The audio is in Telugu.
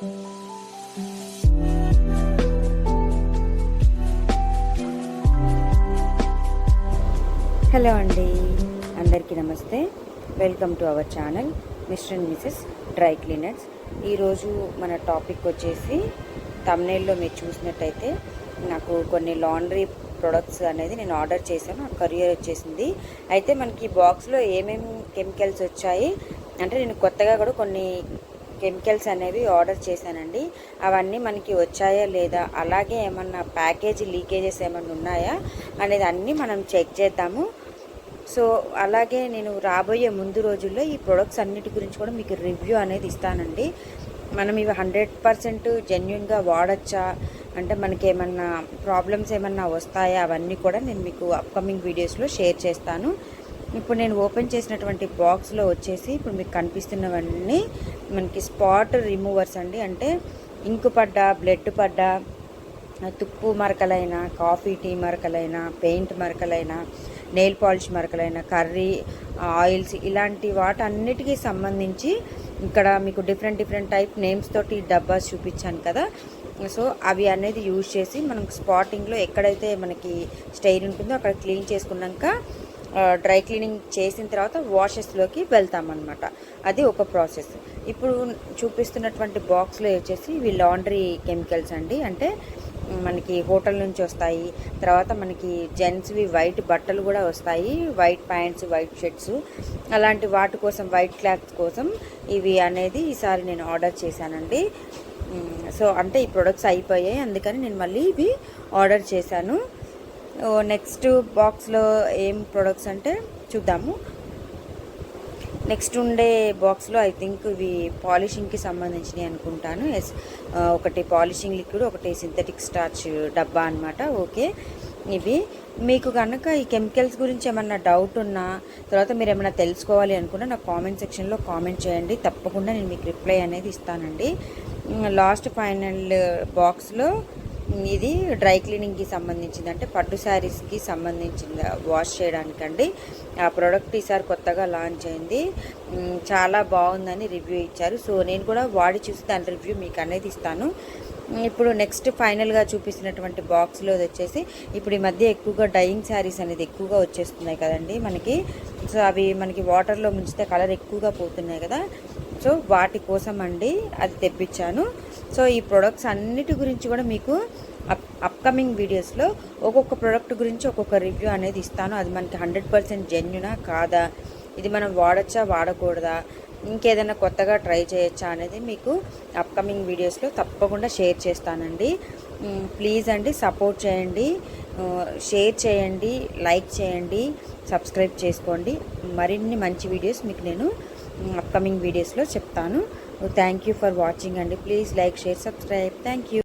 హలో అండి. అందరికీ నమస్తే. Welcome to our channel mister and misses dry cleaners. ఈరోజు మన టాపిక్ వచ్చేసి తమ్నేల్లో మీరు చూసినట్టయితే నాకు కొన్ని లాండ్రీ ప్రొడక్ట్స్ అనేది నేను ఆర్డర్ చేశాను. ఆ కొరియర్ వచ్చేసింది. అయితే మనకి బాక్స్లో ఏమేమి కెమికల్స్ వచ్చాయి? అంటే నేను కొత్తగా కూడా కొన్ని కెమికల్స్ అనేవి ఆర్డర్ చేశానండి. అవన్నీ మనకి వచ్చాయా లేదా? అలాగే ఏమన్నా ప్యాకేజీ లీకేజెస్ ఏమన్నా ఉన్నాయా? అనేది అన్నీ మనం చెక్ చేద్దాము. సో అలాగే నేను రాబోయే ముందు రోజుల్లో ఈ ప్రొడక్ట్స్ అన్నిటి గురించి కూడా మీకు రివ్యూ అనేది ఇస్తానండి. మనం ఇవి హండ్రెడ్ పర్సెంట్ జెన్యున్గా వాడచ్చా? అంటే మనకి ఏమన్నా ప్రాబ్లమ్స్ ఏమన్నా వస్తాయా? అవన్నీ కూడా నేను మీకు అప్కమింగ్ వీడియోస్లో షేర్ చేస్తాను. ఇప్పుడు నేను ఓపెన్ చేసినటువంటి బాక్స్లో వచ్చేసి ఇప్పుడు మీకు కనిపిస్తున్నవన్నీ మనకి స్పాట్ రిమూవర్స్ అండి. అంటే ఇంకు పడ్డ బ్లడ్ పడ్డ తుప్పు మరకలైన కాఫీ టీ మరకలైన పెయింట్ మరకలైన నెయిల్ పాలిష్ మరకలైన కర్రీ ఆయిల్స్ ఇలాంటి వాటన్నిటికీ సంబంధించి ఇక్కడ మీకు డిఫరెంట్ డిఫరెంట్ టైప్ నేమ్స్ తోటి డబ్బాస్ చూపించాను కదా. సో అవి అనేది యూజ్ చేసి మనం స్పాటింగ్లో ఎక్కడైతే మనకి స్టైల్ ఉంటుందో అక్కడ క్లీన్ చేసుకున్నాక డ్రై క్లీనింగ్ చేసిన తర్వాత వాషెస్లోకి వెళ్తామన్నమాట. అది ఒక ప్రాసెస్. ఇప్పుడు చూపిస్తున్నటువంటి బాక్స్లో వచ్చేసి ఇవి లాండ్రీ కెమికల్స్ అండి. అంటే మనకి హోటల్ నుంచి వస్తాయి. తర్వాత మనకి జెంట్స్వి వైట్ బట్టలు కూడా వస్తాయి. White pants white shirts. అలాంటి వాటి కోసం వైట్ క్లాత్ కోసం ఇవి అనేది ఈసారి నేను ఆర్డర్ చేశానండి. సో అంటే ఈ ప్రొడక్ట్స్ అయిపోయాయి. అందుకని నేను మళ్ళీ ఇవి ఆర్డర్ చేశాను. నెక్స్ట్ బాక్స్లో ఏం ప్రొడక్ట్స్ అంటే చూద్దాము. నెక్స్ట్ ఉండే బాక్స్లో ఐ థింక్ ఇవి పాలిషింగ్కి సంబంధించినవి అనుకుంటాను. ఎస్ ఒకటి పాలిషింగ్ లిక్విడ్ ఒకటి సింథటిక్ స్టార్చ్ డబ్బా అనమాట ఓకే ఇవి. మీకు కనుక ఈ కెమికల్స్ గురించి ఏమన్నా డౌట్ ఉన్నా తర్వాత మీరు ఏమైనా తెలుసుకోవాలి అనుకున్నా నాకు కామెంట్ సెక్షన్లో కామెంట్ చేయండి. తప్పకుండా నేను మీకు రిప్లై అనేది ఇస్తానండి. లాస్ట్ ఫైనల్ బాక్స్లో ఇది డ్రై క్లీనింగ్కి సంబంధించింది అంటే పట్టు శారీస్కి సంబంధించింది వాష్ చేయడానికండి. ఆ ప్రోడక్ట్ ఈసారి కొత్తగా లాంచ్ అయింది. చాలా బాగుందని రివ్యూ ఇచ్చారు. సో నేను కూడా వాడి చూసి దాని రివ్యూ మీకు అనేది ఇస్తాను. ఇప్పుడు నెక్స్ట్ ఫైనల్గా చూపిస్తున్నటువంటి బాక్స్లో వచ్చేసి ఇప్పుడు ఈ మధ్య ఎక్కువగా డైయింగ్ శారీస్ అనేది ఎక్కువగా వచ్చేస్తున్నాయి కదండి మనకి. సో అవి మనకి వాటర్లో ముంచితే కలర్ ఎక్కువగా పోతున్నాయి కదా. సో వాటి కోసం అండి అది తెప్పించాను. సో ఈ ప్రొడక్ట్స్ అన్నిటి గురించి కూడా మీకు అప్ అప్కమింగ్ వీడియోస్లో ఒక్కొక్క ప్రోడక్ట్ గురించి ఒక్కొక్క రివ్యూ అనేది ఇస్తాను. అది మనకి హండ్రెడ్ పర్సెంట్ జెన్యునా కాదా? ఇది మనం వాడచ్చా వాడకూడదా? ఇంకేదైనా కొత్తగా ట్రై చేయొచ్చా అనేది మీకు అప్కమింగ్ వీడియోస్లో తప్పకుండా షేర్ చేస్తానండి. ప్లీజ్ అండి సపోర్ట్ చేయండి. షేర్ చేయండి లైక్ చేయండి సబ్స్క్రైబ్ చేసుకోండి. మరిన్ని మంచి వీడియోస్ మీకు నేను అప్కమింగ్ వీడియోస్లో చెప్తాను. థ్యాంక్ యూ ఫర్ వాచింగ్ అండి. Please like share subscribe thank you